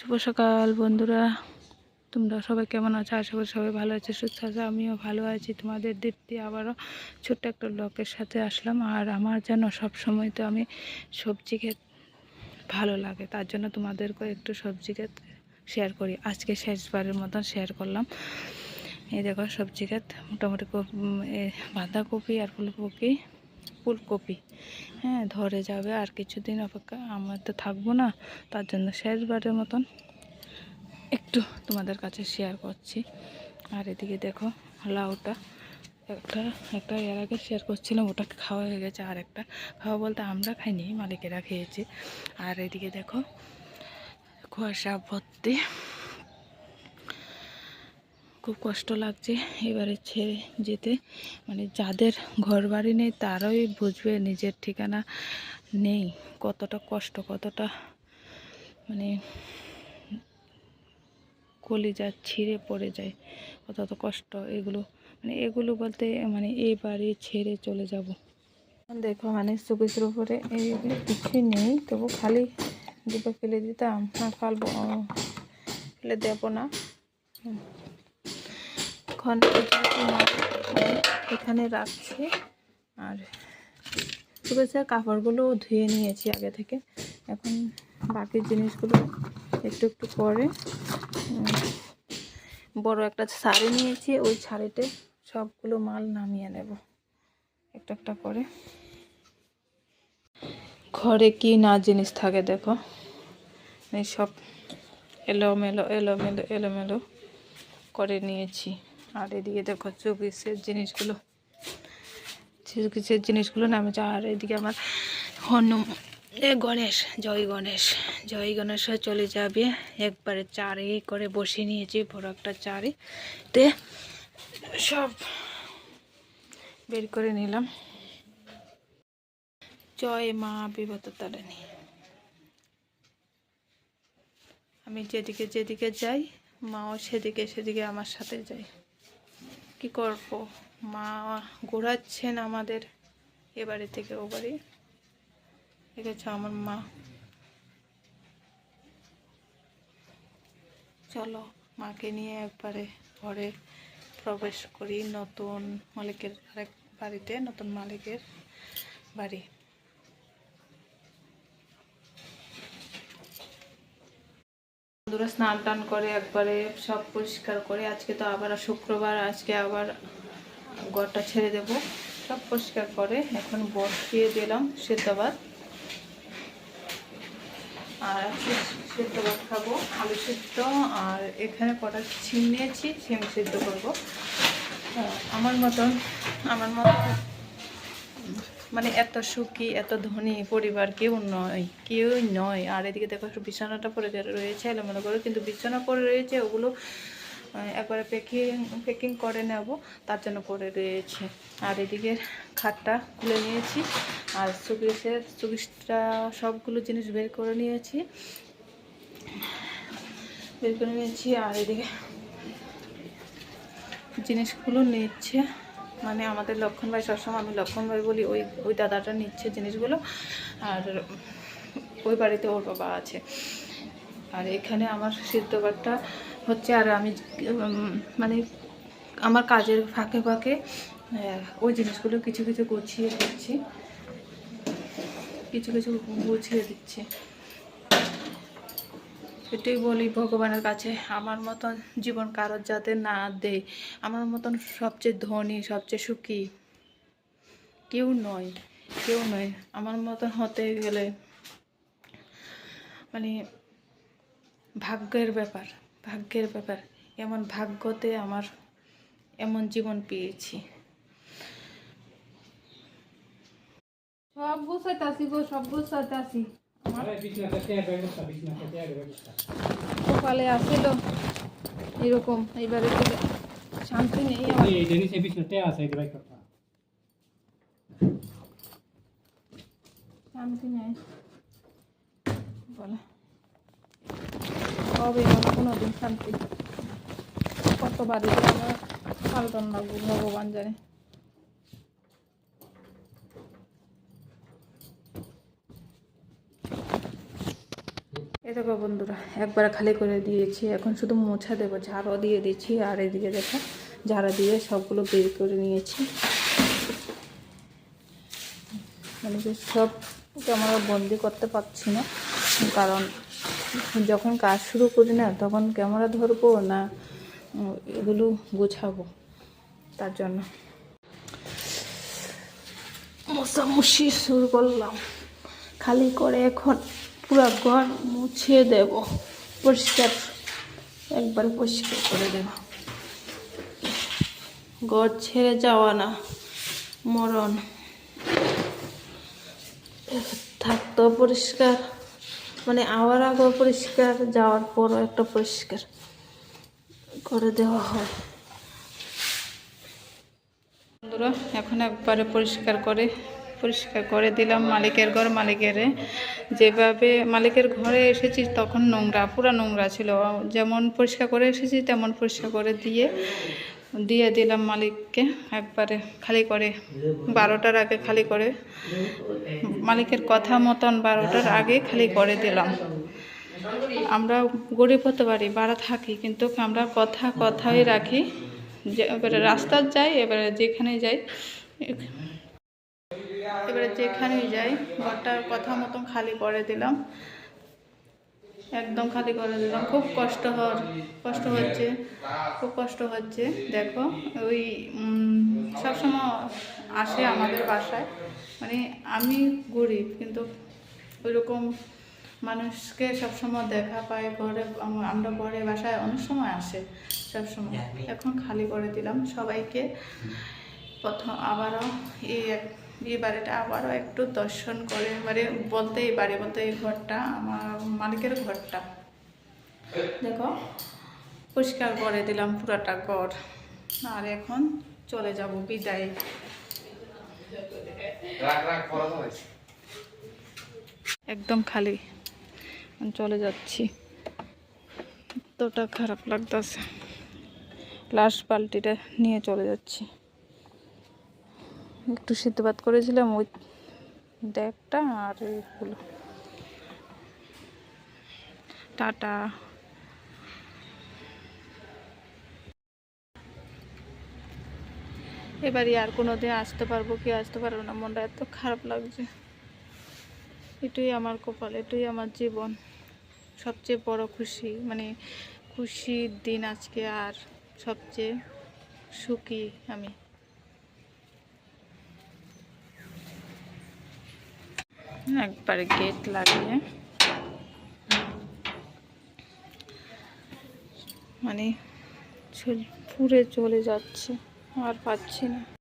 শুভ সকাল, বন্ধুরা। তোমরা সবাই কেমন আছো? আশা করি সবাই ভালো আছে, সুস্থ আছে। আমিও ভালো আছি। তোমাদের দীপ্তি আবারও ছোট্ট একটা লোকের সাথে আসলাম। আর আমার যেন সব সময় তো আমি সবজি খেতে ভালো লাগে, তার জন্য তোমাদেরকে একটু সবজি খেতে শেয়ার করি। আজকে শেষবারের মতন শেয়ার করলাম। এই দেখো, সবজি ক্ষেত মোটামুটি কপ- বাঁধাকপি আর ফুলকপি। ফুলকপি। হ্যাঁ ধরে যাবে আর কিছুদিন অপেক্ষা। আমরা তো থাকব না, তার জন্য শেষবারের মতন একটু তোমাদের কাছে শেয়ার করছি। আর এদিকে দেখো, লাউটা একটা একটা এর আগে শেয়ার করছিলাম ওটা খাওয়া হয়ে গেছে আর একটা। খাওয়া বলতে আমরা খাইনি, মালিকেরা খেয়েছে। আর এদিকে দেখো, কুয়াশা ভর্তি। খুব কষ্ট লাগছে এবারে ছেড়ে যেতে। মানে যাদের ঘর বাড়ি নেই তারাই বুঝবে নিজের ঠিকানা নেই। কতটা কষ্ট, কতটা মানে কলিজা ছিঁড়ে পড়ে যায়। কতটা কষ্ট এগুলো মানে এগুলো বলতে মানে এই বাড়ি ছেড়ে চলে যাব। দেখো মানে চব্বিশের উপরে এইগুলো কিছুই নেই, তবু খালি দুটো ফেলে দিতাম। না ফালবো ফেলে দেবো না। এখন এখানে রাখছি। আর শুকেছে কাপড়গুলো ধুয়ে নিয়েছি আগে থেকে। এখন বাকি জিনিসগুলো একটু একটু করে বড় একটা শাড়ি নিয়েছি, ওই শাড়িতে সবগুলো মাল নামিয়ে নেব একটা একটা করে। ঘরে কি না জিনিস থাকে দেখো, এই সব এলোমেলো এলোমেলো এলোমেলো করে নিয়েছি। আর এদিকে দেখো চব্বিশের জিনিসগুলো চব্বিশের জিনিসগুলো নামেছে আর এদিকে আমার হনু এ গণেশ, জয় গণেশ জয় গণেশ চলে যাবে। একবারে চারে করে বসিয়ে নিয়েছি, বড় একটা চারে। তে সব বের করে নিলাম। জয় মা বিগত তারিণী। আমি যেদিকে যেদিকে যাই, মাও সেদিকে সেদিকে আমার সাথে যাই কি করব? মা ঘোরাচ্ছেন আমাদের। এ বাড়ি থেকে ও বাড়ি। দেখেছ আমার মা। চলো, মাকে নিয়ে একবারে ঘরে প্রবেশ করি নতুন মালিকের আরেক বাড়িতে, নতুন মালিকের বাড়ি। বন্ধুরা স্নান টান করে একবারে সব পরিষ্কার করে আজকে তো আবার শুক্রবার আজকে আবার ঘরটা ছেড়ে দেব। সব পরিষ্কার করে এখন বসিয়ে দিলাম ভাত। আর আজকে ভাত খাব আলু সেদ্ধ আর এখানে কটা ছিম নিয়েছি সিম সেদ্ধ করব। হ্যাঁ, আমার মতন আমার মতন মানে এত সুখী, এত ধনী পরিবার কেউ নয়, কেউই নয়। আর এদিকে দেখো বিছানাটা পরে রয়েছে এলোমেলো করে, কিন্তু বিছানা পরে রয়েছে, ওগুলো একবারে প্যাকিং প্যাকিং করে নেব, তার জন্য করে রয়েছে। আর এদিকে খাটটা খুলে নিয়েছি, আর সুবিসের সুবিসটা সবগুলো জিনিস বের করে নিয়েছি। বের করে নিয়েছি, আর এদিকে জিনিসগুলো নিচ্ছে। মানে আমাদের লক্ষণ ভাই সবসময় আমি লক্ষণ ভাই বলি, ওই ওই দাদাটা নিচ্ছে জিনিসগুলো। আর ওই বাড়িতে ওর বাবা আছে। আর এখানে আমার সিদ্ধবারটা হচ্ছে, আর আমি মানে আমার কাজের ফাঁকে ফাঁকে ওই জিনিসগুলো কিছু কিছু গুছিয়ে দিচ্ছি। কিছু কিছু গুছিয়ে দিচ্ছি। এটাই বলি ভগবানের কাছে, আমার মতন জীবন কারোর যাতে না দেয় আমার মতন সবচেয়ে ধনী, সবচেয়ে সুখী কেউ নয় কেউ নয়, আমার মতন হতে গেলে মানে ভাগ্যের ব্যাপার ভাগ্যের ব্যাপার, এমন ভাগ্যতে আমার এমন জীবন পেয়েছি। সব গুছাইতাছি গো, সব গুছাইতাছি। আরে সকালে আসিল এরকম। এইবারে শান্তি নেই শান্তি নেই। বলে। হবে না কোনো দিন শান্তি। কতবার যে আমার পাল্টন লাগবো ভগবান জানে। এ দেখো বন্ধুরা, একবার খালি করে দিয়েছি, এখন শুধু মোছা দেবো, ঝাড়ও দিয়ে দিচ্ছি, আর এদিকে দেখো, ঝাড়া দিয়ে সবগুলো বের করে নিয়েছি। মানে সব ক্যামেরা বন্দি করতে পারছি না, কারণ যখন কাজ শুরু করি না, তখন ক্যামেরা ধরবো না, এগুলো গোছাবো, তার জন্য। মশামশি শুরু করলাম, খালি করে এখন পুরো ঘর মুছে দেব। পরিষ্কার, একবার পরিষ্কার করে দেব। ঘর ছেড়ে যাওয়া না, মরণ। থাকতো পরিষ্কার মানে আওয়ার আগেও পরিষ্কার, যাওয়ার পরও একটা পরিষ্কার করে দেওয়া হয়। বন্ধুরা, এখন একবারে পরিষ্কার করে পরিষ্কার করে দিলাম মালিকের ঘর, মালিকের যেভাবে মালিকের ঘরে এসেছি তখন নোংরা, পুরো নোংরা ছিল। যেমন পরিষ্কার করে এসেছি, তেমন পরিষ্কার করে দিয়ে দিয়ে দিলাম মালিককে একবারে খালি করে। বারোটার আগে খালি করে। মালিকের কথা মতন বারোটার আগে খালি করে দিলাম। আমরা গরিব হতে পারি বাড়া থাকি, কিন্তু আমরা কথা কথাই রাখি। যে, এবারে রাস্তার যাই, এবারে যেখানে যাই এবারে যেখানেই যাই ঘরটার কথা মতন খালি করে দিলাম। একদম খালি করে দিলাম। খুব কষ্ট হওয়ার কষ্ট হচ্ছে খুব কষ্ট হচ্ছে। দেখো ওই সবসময় আসে আমাদের বাসায়। মানে আমি গরিব কিন্তু ওইরকম মানুষকে সবসময় দেখা পাই ঘরে আমরা ঘরে বাসায় অনেক সময় আসে সবসময়। এখন খালি করে দিলাম সবাইকে। প্রথম আবারও এই এক- এই বাড়িটা আবারও একটু দর্শন করে মানে বলতে এই বাড়ি বলতে এই ঘরটা আমার মালিকের ঘরটা। দেখো পরিষ্কার করে দিলাম পুরাটা ঘর। আর এখন চলে যাব বিদায়। একদম খালি। চলে যাচ্ছি। এতটা খারাপ লাগতেছে। লাস্ট বালতিটা নিয়ে চলে যাচ্ছি। একটু সিদ্ধবাদ করেছিলাম ওই ডেকটা আর এইগুলো টাটা। এবারই আর কোনো দিন আসতে পারব কি আসতে পারব না, মনটা এত খারাপ লাগছে। এটাই আমার কপাল, এটাই আমার জীবন। সবচেয়ে বড় খুশি মানে খুশির দিন আজকে আর সবচেয়ে সুখী আমি। একবারে গেট লাগিয়ে। মানে পুরে চলে যাচ্ছে আর পাচ্ছি না।